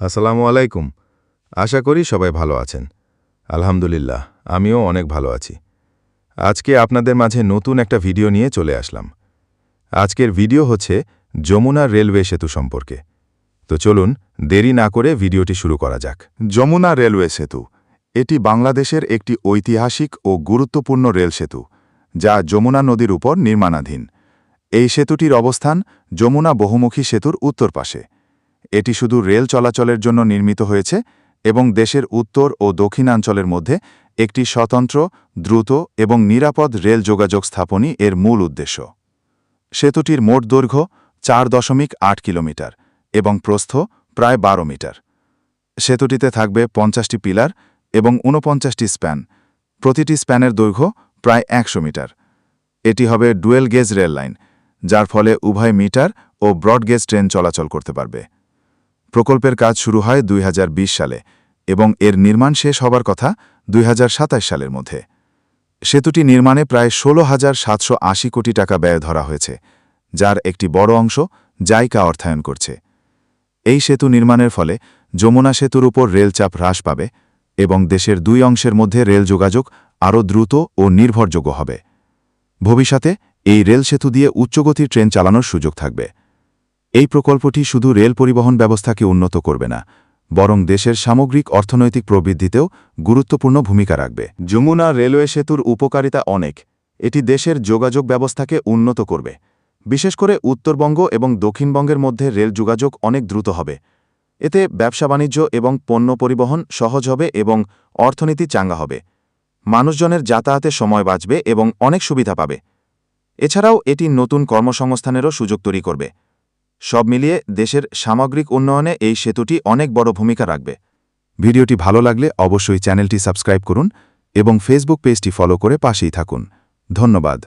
আসসালামু আলাইকুম। আশা করি সবাই ভালো আছেন। আলহামদুলিল্লাহ, আমিও অনেক ভালো আছি। আজকে আপনাদের মাঝে নতুন একটা ভিডিও নিয়ে চলে আসলাম। আজকের ভিডিও হচ্ছে যমুনা রেলওয়ে সেতু সম্পর্কে। তো চলুন, দেরি না করে ভিডিওটি শুরু করা যাক। যমুনা রেলওয়ে সেতু, এটি বাংলাদেশের একটি ঐতিহাসিক ও গুরুত্বপূর্ণ রেল সেতু, যা যমুনা নদীর উপর নির্মাণাধীন। এই সেতুটির অবস্থান যমুনা বহুমুখী সেতুর উত্তর পাশে। এটি শুধু রেল চলাচলের জন্য নির্মিত হয়েছে এবং দেশের উত্তর ও দক্ষিণাঞ্চলের মধ্যে একটি স্বতন্ত্র, দ্রুত এবং নিরাপদ রেল যোগাযোগ স্থাপনই এর মূল উদ্দেশ্য। সেতুটির মোট দৈর্ঘ্য চার দশমিক আট কিলোমিটার এবং প্রস্থ প্রায় বারো মিটার। সেতুটিতে থাকবে পঞ্চাশটি পিলার এবং ঊনপঞ্চাশটি স্প্যান। প্রতিটি স্প্যানের দৈর্ঘ্য প্রায় একশো মিটার। এটি হবে ডুয়েল গেজ রেল লাইন যার ফলে উভয় মিটার ও ব্রডগেজ ট্রেন চলাচল করতে পারবে। প্রকল্পের কাজ শুরু হয় দুই হাজার বিশ সালে এবং এর নির্মাণ শেষ হবার কথা দুই হাজার সাতাশ সালের মধ্যে। সেতুটি নির্মাণে প্রায় ষোলো হাজার সাতশো আশি কোটি টাকা ব্যয় ধরা হয়েছে, যার একটি বড় অংশ জাইকা অর্থায়ন করছে। এই সেতু নির্মাণের ফলে যমুনা সেতুর উপর রেলচাপ হ্রাস পাবে এবং দেশের দুই অংশের মধ্যে রেল যোগাযোগ আরও দ্রুত ও নির্ভরযোগ্য হবে। ভবিষ্যতে এই রেল সেতু দিয়ে উচ্চগতির ট্রেন চালানোর সুযোগ থাকবে। এই প্রকল্পটি শুধু রেল পরিবহন ব্যবস্থাকে উন্নত করবে না, বরং দেশের সামগ্রিক অর্থনৈতিক প্রবৃদ্ধিতেও গুরুত্বপূর্ণ ভূমিকা রাখবে। যমুনা রেলওয়ে সেতুর উপকারিতা অনেক, এটি দেশের যোগাযোগ ব্যবস্থাকে উন্নত করবে। বিশেষ করে উত্তরবঙ্গ এবং দক্ষিণবঙ্গের মধ্যে রেল যোগাযোগ অনেক দ্রুত হবে। এতে ব্যবসা বাণিজ্য এবং পণ্য পরিবহন সহজ হবে এবং অর্থনীতি চাঙ্গা হবে। মানুষজনের যাতায়াতে সময় বাঁচবে এবং অনেক সুবিধা পাবে। এছাড়াও এটি নতুন কর্মসংস্থানেরও সুযোগ তৈরি করবে। সব মিলিয়ে দেশের সামগ্রিক উন্নয়নে এই সেতুটি অনেক বড় ভূমিকা রাখবে। ভিডিওটি ভালো লাগলে অবশ্যই চ্যানেলটি সাবস্ক্রাইব করুন এবং ফেসবুক পেজটি ফলো করে পাশেই থাকুন। ধন্যবাদ।